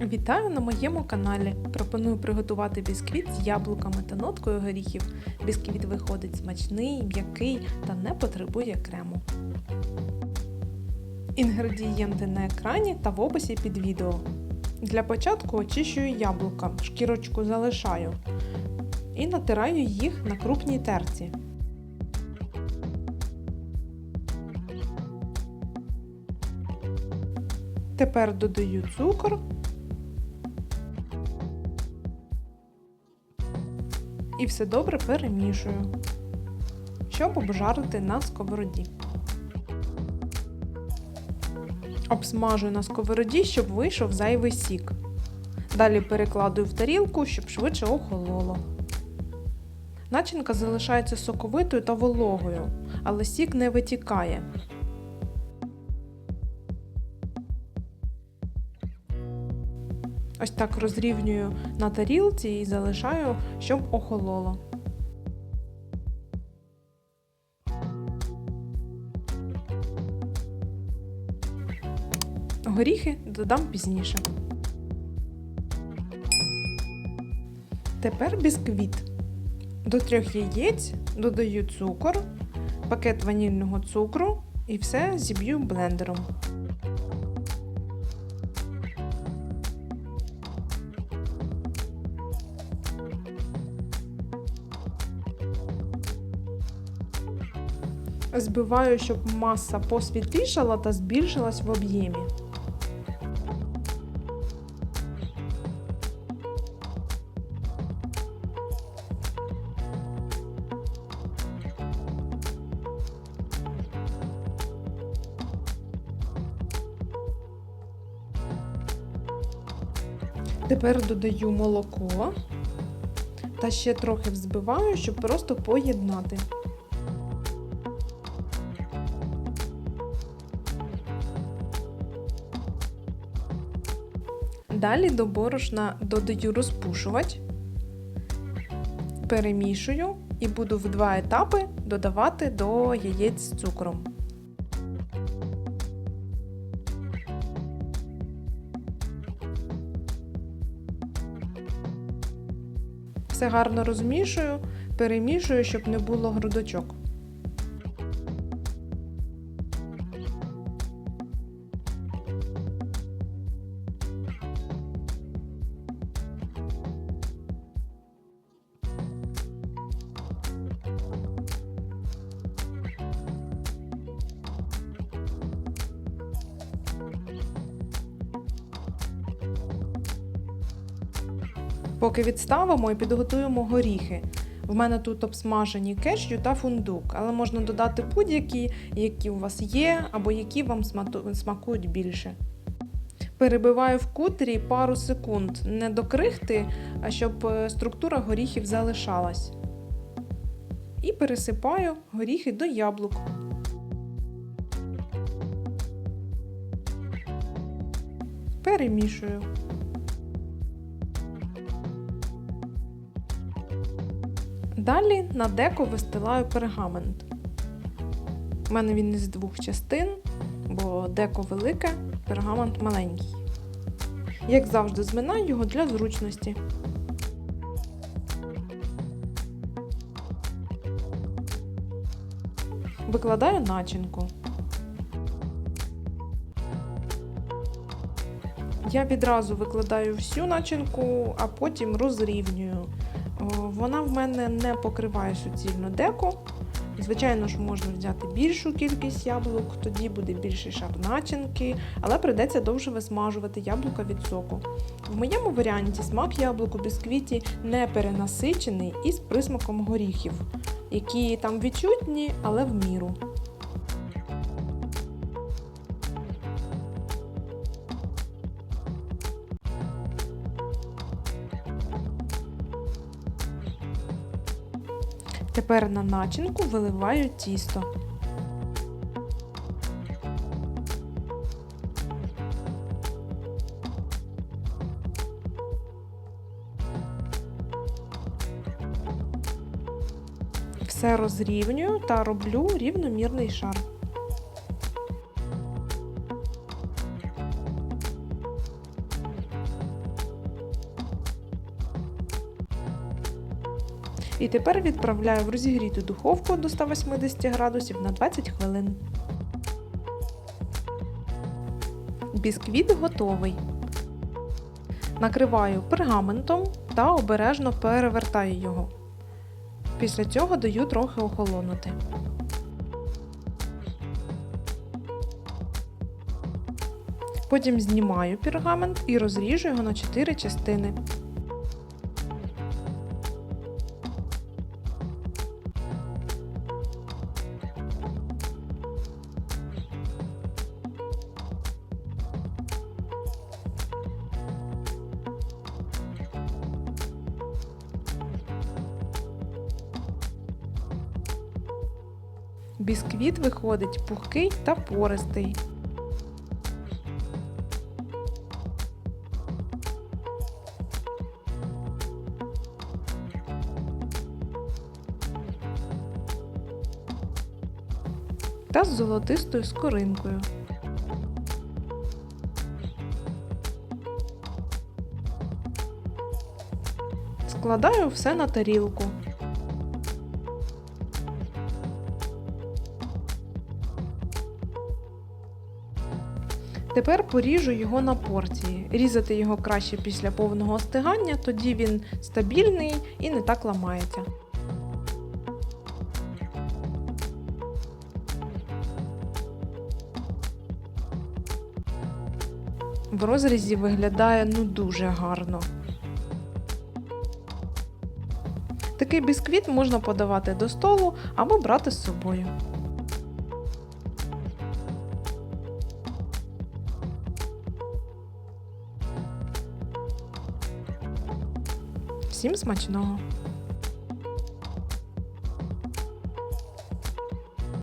Вітаю на моєму каналі. Пропоную приготувати бісквіт з яблуками та ноткою горіхів. Бісквіт виходить смачний, м'який та не потребує крему. Інгредієнти на екрані та в описі під відео. Для початку очищую яблука, шкірочку залишаю і натираю їх на крупній терці. Тепер додаю цукор і все добре перемішую, щоб обжарити на сковороді. Обсмажую на сковороді, щоб вийшов зайвий сік. Далі перекладую в тарілку, щоб швидше охололо. Начинка залишається соковитою та вологою, але сік не витікає. Ось так розрівнюю на тарілці і залишаю, щоб охололо. Горіхи додам пізніше. Тепер бісквіт. До трьох яєць додаю цукор, пакет ванільного цукру і все зіб'ю блендером. Збиваю, щоб маса посвітлішала та збільшилась в об'ємі. Тепер додаю молоко та ще трохи взбиваю, щоб просто поєднати. Далі до борошна додаю розпушувач, перемішую і буду в два етапи додавати до яєць з цукром. Все гарно розмішую, перемішую, щоб не було грудочок. Поки відставимо і підготуємо горіхи. В мене тут обсмажені кешю та фундук, але можна додати будь-які, які у вас є, або які вам смакують більше. Перебиваю в кутері пару секунд, не до крихти, а щоб е, структура горіхів залишалась. І пересипаю горіхи до яблук. Перемішую. Далі на деко вистилаю пергамент. У мене він із двох частин, бо деко велике, пергамент маленький. Як завжди, зминаю його для зручності. Викладаю начинку. Я відразу викладаю всю начинку, а потім розрівнюю. Вона в мене не покриває суцільно деко. Звичайно ж, можна взяти більшу кількість яблук, тоді буде більший шар начинки, але прийдеться довше висмажувати яблука від соку. В моєму варіанті смак яблук у бісквіті не перенасичений і з присмаком горіхів, які там відчутні, але в міру. Тепер на начинку виливаю тісто. Все розрівнюю та роблю рівномірний шар. І тепер відправляю в розігріту духовку до 180 градусів на 20 хвилин. Бісквіт готовий. Накриваю пергаментом та обережно перевертаю його. Після цього даю трохи охолонути. Потім знімаю пергамент і розріжу його на 4 частини. Бісквіт виходить пухкий та пористий. Та з золотистою скоринкою. Складаю все на тарілку. Тепер поріжу його на порції. Різати його краще після повного остигання, тоді він стабільний і не так ламається. В розрізі виглядає ну дуже гарно. Такий бісквіт можна подавати до столу або брати з собою. Всім смачного!